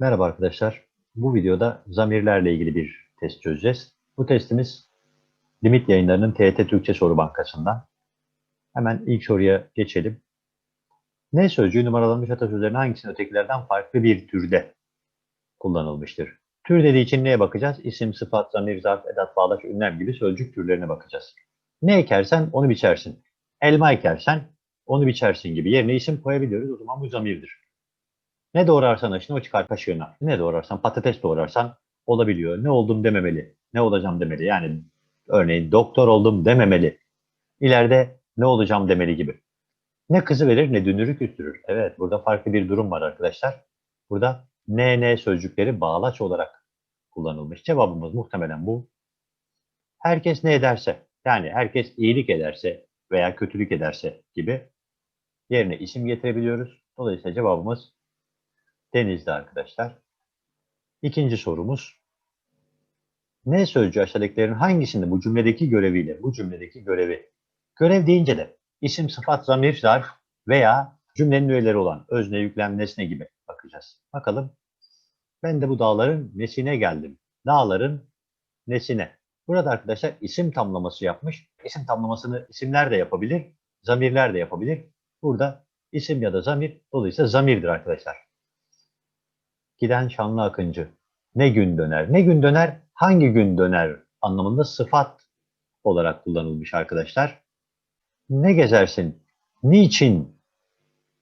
Merhaba arkadaşlar. Bu videoda zamirlerle ilgili bir test çözeceğiz. Bu testimiz Limit Yayınları'nın TET Türkçe Soru Bankası'ndan. Hemen ilk soruya geçelim. Ne sözcüğü numaralanmış atasözlerinin hangisinin ötekilerden farklı bir türde kullanılmıştır? Tür dediği için neye bakacağız? İsim, sıfat, zamir, zarf, edat, bağlaç, ünlem gibi sözcük türlerine bakacağız. Ne ekersen onu biçersin. Elma ekersen onu biçersin gibi yerine isim koyabiliyoruz. O zaman bu zamirdir. Ne doğrarsan aşına o çıkar kaşığına. Ne doğrarsan patates doğrarsan olabiliyor. Ne oldum dememeli. Ne olacağım demeli. Yani örneğin doktor oldum dememeli. İleride ne olacağım demeli gibi. Ne kızı verir ne dünürü küstürür. Evet burada farklı bir durum var arkadaşlar. Burada ne ne sözcükleri bağlaç olarak kullanılmış. Cevabımız muhtemelen bu. Herkes ne ederse yani herkes iyilik ederse veya kötülük ederse gibi yerine isim getirebiliyoruz. Dolayısıyla cevabımız denizde arkadaşlar. İkinci sorumuz. Ne sözcüğü aşağıdakilerin hangisinde bu cümledeki göreviyle, bu cümledeki görevi? Görev deyince de isim, sıfat, zamir, zarf veya cümlenin üyeleri olan özne, yüklem, nesne gibi bakacağız. Bakalım. Ben de bu dağların nesine geldim. Dağların nesine. Burada arkadaşlar isim tamlaması yapmış. İsim tamlamasını isimler de yapabilir, zamirler de yapabilir. Burada isim ya da zamir dolayısıyla zamirdir arkadaşlar giden şanlı akıncı. Ne gün döner? Ne gün döner? Hangi gün döner? Anlamında sıfat olarak kullanılmış arkadaşlar. Ne gezersin? Niçin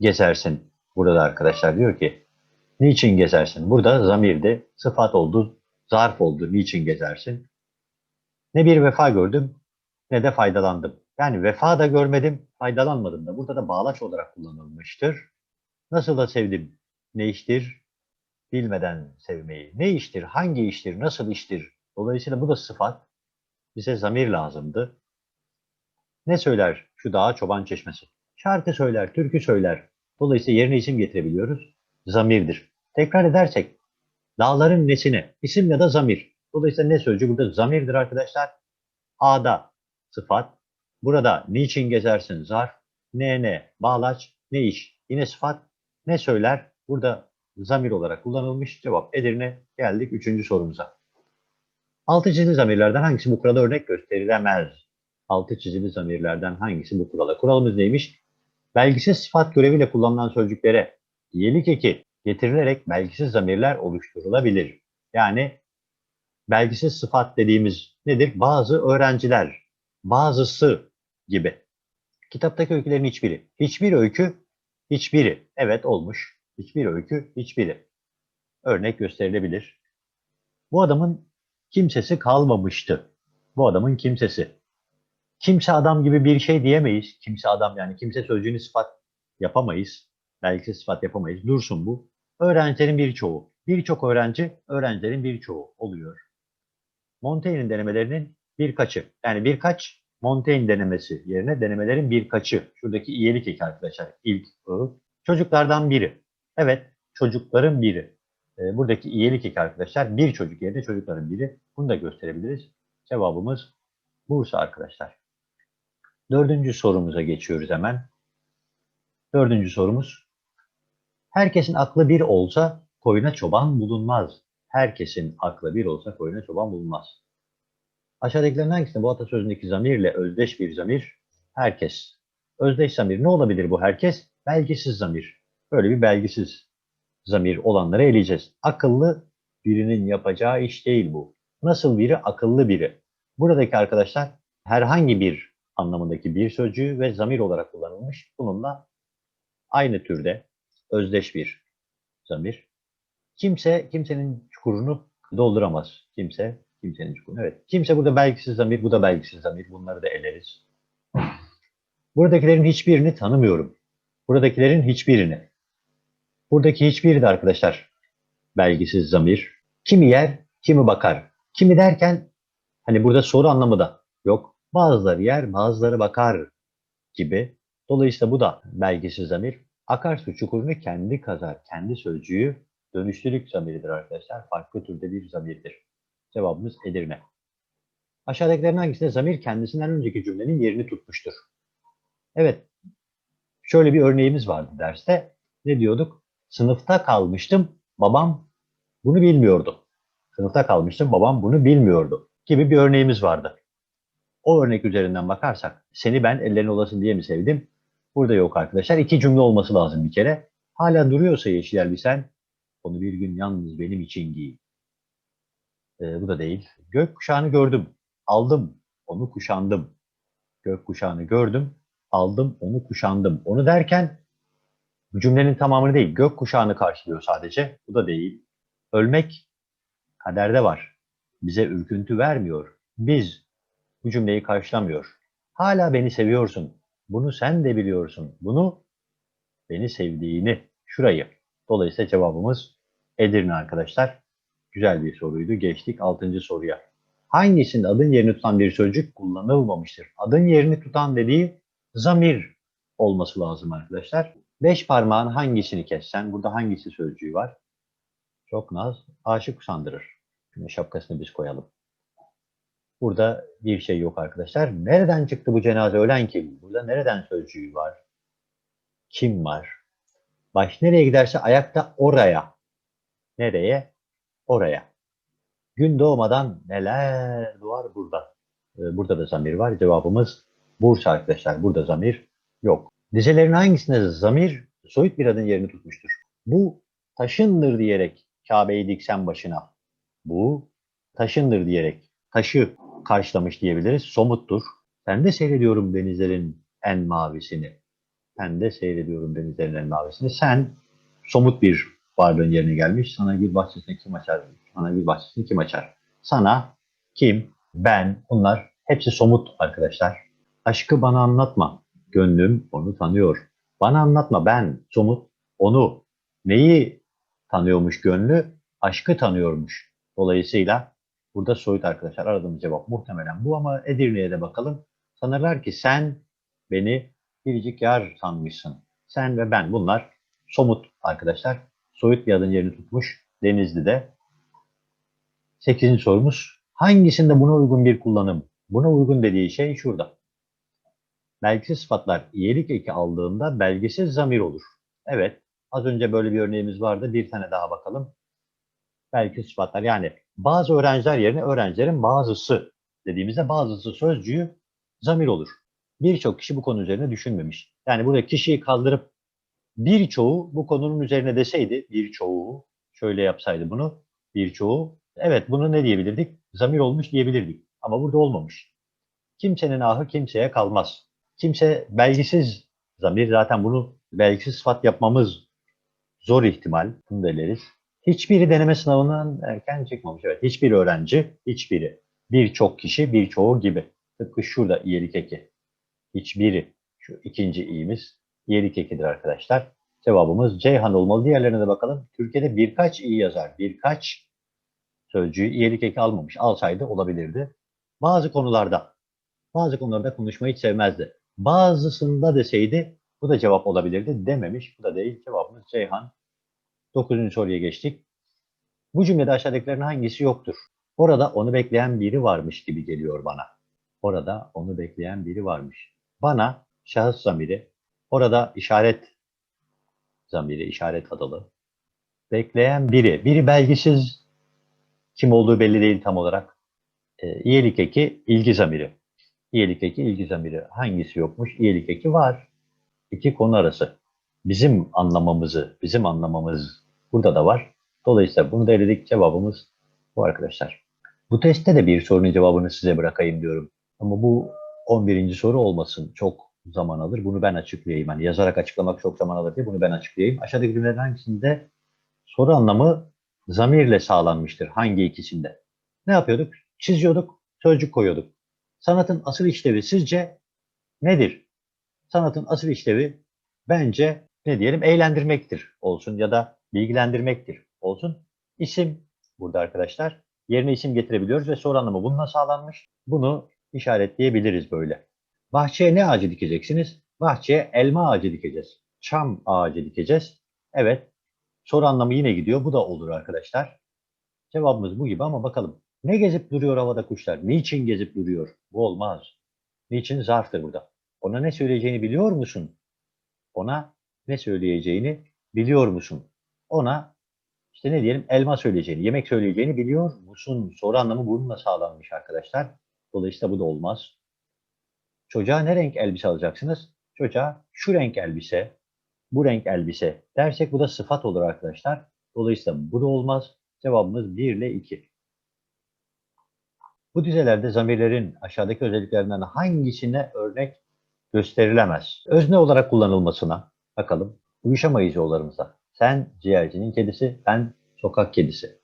gezersin? Burada arkadaşlar diyor ki niçin gezersin? Burada zamirde sıfat oldu, zarf oldu. Niçin gezersin? Ne bir vefa gördüm ne de faydalandım. Yani vefa da görmedim, faydalanmadım da. Burada da bağlaç olarak kullanılmıştır. Nasıl da sevdim. Ne iştir? Bilmeden sevmeyi. Ne iştir, hangi iştir, nasıl iştir? Dolayısıyla bu da sıfat. Bize zamir lazımdı. Ne söyler şu dağa çoban çeşmesi? Şarkı söyler, türkü söyler. Dolayısıyla yerine isim getirebiliyoruz. Zamirdir. Tekrar edersek dağların nesine? İsim ya da zamir. Dolayısıyla ne sözcüğü burada zamirdir arkadaşlar. A'da sıfat. Burada niçin gezersin zarf. Ne ne bağlaç. Ne iş. Yine sıfat. Ne söyler? Burada zamir olarak kullanılmış. Cevap Edirne. Geldik üçüncü sorumuza. Altı çizili zamirlerden hangisi bu kurala örnek gösterilemez? Altı çizili zamirlerden hangisi bu kurala? Kuralımız neymiş? Belgisiz sıfat göreviyle kullanılan sözcüklere iyilik eki getirilerek belgisiz zamirler oluşturulabilir. Yani belgisiz sıfat dediğimiz nedir? Bazı öğrenciler, bazısı gibi. Kitaptaki öykülerin hiçbiri. Hiçbir öykü, hiçbiri. Evet olmuş. Hiçbir öykü, hiçbiri. Örnek gösterilebilir. Bu adamın kimsesi kalmamıştı. Bu adamın kimsesi. Kimse adam gibi bir şey diyemeyiz. Kimse adam yani kimse sözcüğünü sıfat yapamayız. Belki sıfat yapamayız. Dursun bu. Öğrencilerin birçoğu. Birçok öğrenci, öğrencilerin birçoğu oluyor. Montaigne'in denemelerinin birkaçı. Yani birkaç Montaigne denemesi yerine denemelerin birkaçı. Şuradaki iyilik eki arkadaşlar. İlk o. Çocuklardan biri. Evet, çocukların biri. E, buradaki iyilik eki arkadaşlar bir çocuk yerine çocukların biri. Bunu da gösterebiliriz. Cevabımız Bursa arkadaşlar. Dördüncü sorumuza geçiyoruz hemen. Dördüncü sorumuz. Herkesin aklı bir olsa koyuna çoban bulunmaz. Herkesin aklı bir olsa koyuna çoban bulunmaz. Aşağıdakilerin hangisinde bu atasözündeki zamirle özdeş bir zamir? Herkes. Özdeş zamir ne olabilir bu herkes? Belgisiz zamir. Böyle bir belgisiz zamir olanları eleyeceğiz. Akıllı birinin yapacağı iş değil bu. Nasıl biri? Akıllı biri. Buradaki arkadaşlar herhangi bir anlamındaki bir sözcüğü ve zamir olarak kullanılmış. Bununla aynı türde özdeş bir zamir. Kimse kimsenin çukurunu dolduramaz. Kimse kimsenin çukurunu. Evet. Kimse burada belgisiz zamir, bu da belgisiz zamir. Bunları da eleriz. Buradakilerin hiçbirini tanımıyorum. Buradakilerin hiçbirini. Buradaki hiçbiri de arkadaşlar belgisiz zamir. Kimi yer, kimi bakar. Kimi derken hani burada soru anlamı da yok. Bazıları yer, bazıları bakar gibi. Dolayısıyla bu da belgisiz zamir. Akarsu çukurunu kendi kazar. Kendi sözcüğü dönüştürük zamiridir arkadaşlar. Farklı türde bir zamirdir. Cevabımız Edirne. Aşağıdakilerin hangisinde zamir kendisinden önceki cümlenin yerini tutmuştur? Evet. Şöyle bir örneğimiz vardı derste. Ne diyorduk? Sınıfta kalmıştım. Babam bunu bilmiyordu. Sınıfta kalmıştım, babam bunu bilmiyordu gibi bir örneğimiz vardı. O örnek üzerinden bakarsak, seni ben ellerin olasın diye mi sevdim? Burada yok arkadaşlar. İki cümle olması lazım bir kere. Hala duruyorsa yeşil elbisen, onu bir gün yalnız benim için giy. Ee, bu da değil. Gök kuşağını gördüm, aldım, onu kuşandım. Gök kuşağını gördüm, aldım, onu kuşandım. Onu derken cümlenin tamamını değil, gök kuşağını karşılıyor sadece. Bu da değil. Ölmek kaderde var. Bize ürküntü vermiyor. Biz bu cümleyi karşılamıyor. Hala beni seviyorsun. Bunu sen de biliyorsun. Bunu beni sevdiğini, şurayı. Dolayısıyla cevabımız Edirne arkadaşlar. Güzel bir soruydu. Geçtik 6. soruya. Hangisinde adın yerini tutan bir sözcük kullanılmamıştır? Adın yerini tutan dediği zamir olması lazım arkadaşlar. Beş parmağın hangisini kessen, burada hangisi sözcüğü var? Çok naz, aşık usandırır. Şimdi şapkasını biz koyalım. Burada bir şey yok arkadaşlar. Nereden çıktı bu cenaze? Ölen kim? Burada nereden sözcüğü var? Kim var? Baş nereye giderse ayakta oraya. Nereye? Oraya. Gün doğmadan neler doğar burada? Ee, Burada da zamir var. Cevabımız Bursa arkadaşlar. Burada zamir yok. Dizelerin hangisinde zamir soyut bir adın yerini tutmuştur? Bu taşındır diyerek Kabe'yi diksen başına. Bu taşındır diyerek taşı karşılamış diyebiliriz. Somuttur. Ben de seyrediyorum denizlerin en mavisini. Ben de seyrediyorum denizlerin en mavisini. Sen somut bir varlığın yerine gelmiş. Sana gül bahçesini kim açar? Sana gül bahçesini kim açar? Sana, kim, ben bunlar hepsi somut arkadaşlar. Aşkı bana anlatma. Gönlüm onu tanıyor. Bana anlatma ben somut onu. Neyi tanıyormuş gönlü? Aşkı tanıyormuş. Dolayısıyla burada soyut arkadaşlar aradığımız cevap muhtemelen bu ama Edirne'ye de bakalım. Sanırlar ki sen beni biricik yar sanmışsın. Sen ve ben bunlar somut arkadaşlar. Soyut bir adın yerini tutmuş Denizli'de. Sekizinci sorumuz. Hangisinde buna uygun bir kullanım? Buna uygun dediği şey şurada. Belgisiz sıfatlar iyilik eki aldığında belgisiz zamir olur. Evet, az önce böyle bir örneğimiz vardı. Bir tane daha bakalım. Belgisiz sıfatlar yani bazı öğrenciler yerine öğrencilerin bazısı dediğimizde bazısı sözcüğü zamir olur. Birçok kişi bu konu üzerine düşünmemiş. Yani burada kişiyi kaldırıp birçoğu bu konunun üzerine deseydi, birçoğu şöyle yapsaydı bunu, birçoğu, evet bunu ne diyebilirdik? Zamir olmuş diyebilirdik. Ama burada olmamış. Kimsenin ahı kimseye kalmaz. Kimse belgisiz zamir, zaten bunu belgisiz sıfat yapmamız zor ihtimal, bunu da eleriz. Hiçbiri deneme sınavından erken çıkmamış. Evet, hiçbir öğrenci, hiçbiri. Birçok kişi, birçoğu gibi. Tıpkı şurada iyilik eki. Hiçbiri. Şu ikinci iyimiz iyilik ekidir arkadaşlar. Cevabımız Ceyhan olmalı. Diğerlerine de bakalım. Türkiye'de birkaç iyi yazar. Birkaç sözcüğü iyilik eki almamış. Alsaydı olabilirdi. Bazı konularda, bazı konularda konuşmayı hiç sevmezdi. Bazısında deseydi bu da cevap olabilirdi. Dememiş. Bu da değil. Cevabımız Ceyhan. Dokuzuncu soruya geçtik. Bu cümlede aşağıdakilerin hangisi yoktur? Orada onu bekleyen biri varmış gibi geliyor bana. Orada onu bekleyen biri varmış. Bana şahıs zamiri, orada işaret zamiri, işaret adalı. Bekleyen biri, biri belgisiz, kim olduğu belli değil tam olarak. E, iyilik eki, ilgi zamiri. İyilik eki, ilgi zamiri. Hangisi yokmuş? İyilik eki var. İki konu arası. Bizim anlamamızı, bizim anlamamız burada da var. Dolayısıyla bunu da eledik. Cevabımız bu arkadaşlar. Bu testte de bir sorunun cevabını size bırakayım diyorum. Ama bu 11. soru olmasın. Çok zaman alır. Bunu ben açıklayayım. Hani yazarak açıklamak çok zaman alır diye bunu ben açıklayayım. Aşağıdaki cümlelerin hangisinde soru anlamı zamirle sağlanmıştır? Hangi ikisinde? Ne yapıyorduk? Çiziyorduk, sözcük koyuyorduk. Sanatın asıl işlevi sizce nedir? Sanatın asıl işlevi bence ne diyelim eğlendirmektir olsun ya da bilgilendirmektir olsun. İsim burada arkadaşlar. Yerine isim getirebiliyoruz ve soru anlamı bununla sağlanmış. Bunu işaretleyebiliriz böyle. Bahçeye ne ağacı dikeceksiniz? Bahçeye elma ağacı dikeceğiz. Çam ağacı dikeceğiz. Evet. Soru anlamı yine gidiyor. Bu da olur arkadaşlar. Cevabımız bu gibi ama bakalım. Ne gezip duruyor havada kuşlar? Niçin gezip duruyor? Bu olmaz. Niçin zarftır burada. Ona ne söyleyeceğini biliyor musun? Ona ne söyleyeceğini biliyor musun? Ona İşte ne diyelim? Elma söyleyeceğini, yemek söyleyeceğini biliyor musun? Soru anlamı bununla sağlanmış arkadaşlar. Dolayısıyla bu da olmaz. Çocuğa ne renk elbise alacaksınız? Çocuğa şu renk elbise, bu renk elbise dersek bu da sıfat olur arkadaşlar. Dolayısıyla bu da olmaz. Cevabımız 1 ile 2. Bu dizelerde zamirlerin aşağıdaki özelliklerinden hangisine örnek gösterilemez? Özne olarak kullanılmasına bakalım. Uyuşamayız yollarımıza. Sen ciğercinin kedisi, ben sokak kedisi.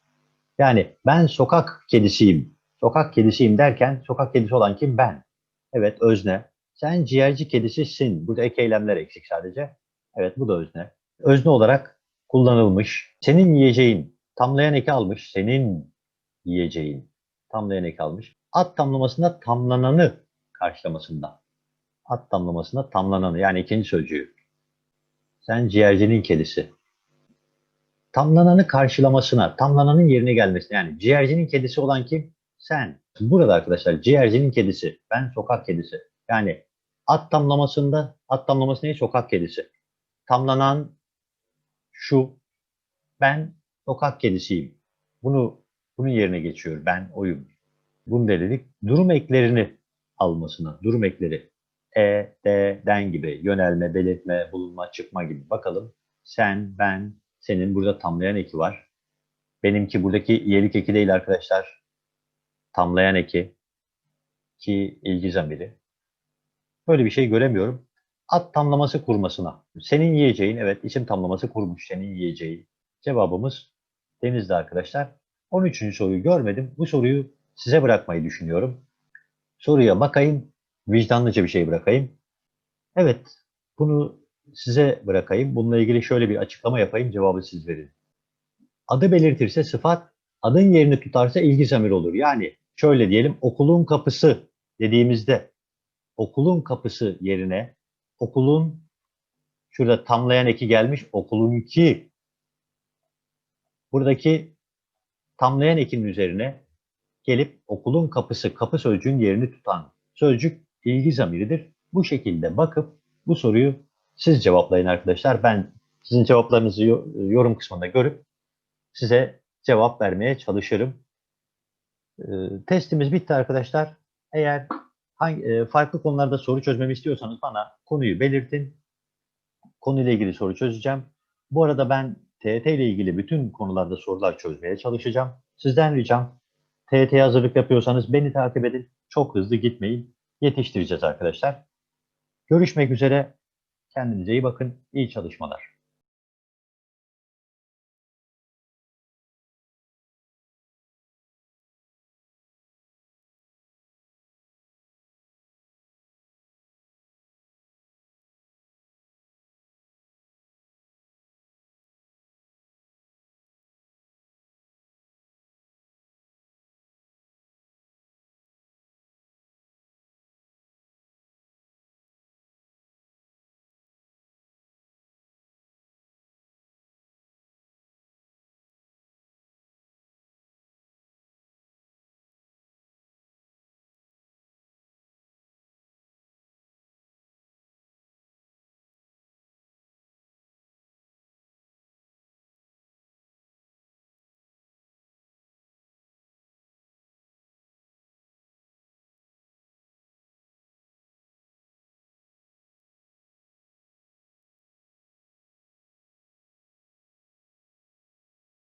Yani ben sokak kedisiyim. Sokak kedisiyim derken sokak kedisi olan kim? Ben. Evet özne. Sen ciğerci kedisisin. Burada ek eylemler eksik sadece. Evet bu da özne. Özne olarak kullanılmış. Senin yiyeceğin. Tamlayan eki almış. Senin yiyeceğin. Tamlayan eki almış. At tamlamasında tamlananı karşılamasında. At tamlamasında tamlananı yani ikinci sözcüğü. Sen ciğercinin kedisi. Tamlananı karşılamasına, tamlananın yerine gelmesine yani ciğercinin kedisi olan kim? Sen. Burada arkadaşlar ciğercinin kedisi, ben sokak kedisi. Yani at tamlamasında, at tamlaması ne? Sokak kedisi. Tamlanan şu, ben sokak kedisiyim. Bunu bunun yerine geçiyor. Ben oyum. Bunu dedik. Durum eklerini almasına. Durum ekleri. E, de, den gibi. Yönelme, belirtme, bulunma, çıkma gibi. Bakalım. Sen, ben, senin burada tamlayan eki var. Benimki buradaki iyilik eki değil arkadaşlar. Tamlayan eki. Ki ilgi zamiri. Böyle bir şey göremiyorum. At tamlaması kurmasına. Senin yiyeceğin, evet isim tamlaması kurmuş. Senin yiyeceğin. Cevabımız Denizli arkadaşlar. 13. soruyu görmedim. Bu soruyu size bırakmayı düşünüyorum. Soruya bakayım. Vicdanlıca bir şey bırakayım. Evet, bunu size bırakayım. Bununla ilgili şöyle bir açıklama yapayım. Cevabı siz verin. Adı belirtirse sıfat, adın yerini tutarsa ilgi zamiri olur. Yani şöyle diyelim okulun kapısı dediğimizde okulun kapısı yerine okulun şurada tamlayan eki gelmiş okulunki buradaki tamlayan ekinin üzerine gelip okulun kapısı, kapı sözcüğün yerini tutan sözcük ilgi zamiridir. Bu şekilde bakıp bu soruyu siz cevaplayın arkadaşlar. Ben sizin cevaplarınızı yorum kısmında görüp size cevap vermeye çalışırım. Ee, testimiz bitti arkadaşlar. Eğer hangi, e, farklı konularda soru çözmemi istiyorsanız bana konuyu belirtin. Konuyla ilgili soru çözeceğim. Bu arada ben TET ile ilgili bütün konularda sorular çözmeye çalışacağım. Sizden ricam TET'ye hazırlık yapıyorsanız beni takip edin. Çok hızlı gitmeyin. Yetiştireceğiz arkadaşlar. Görüşmek üzere. Kendinize iyi bakın. İyi çalışmalar.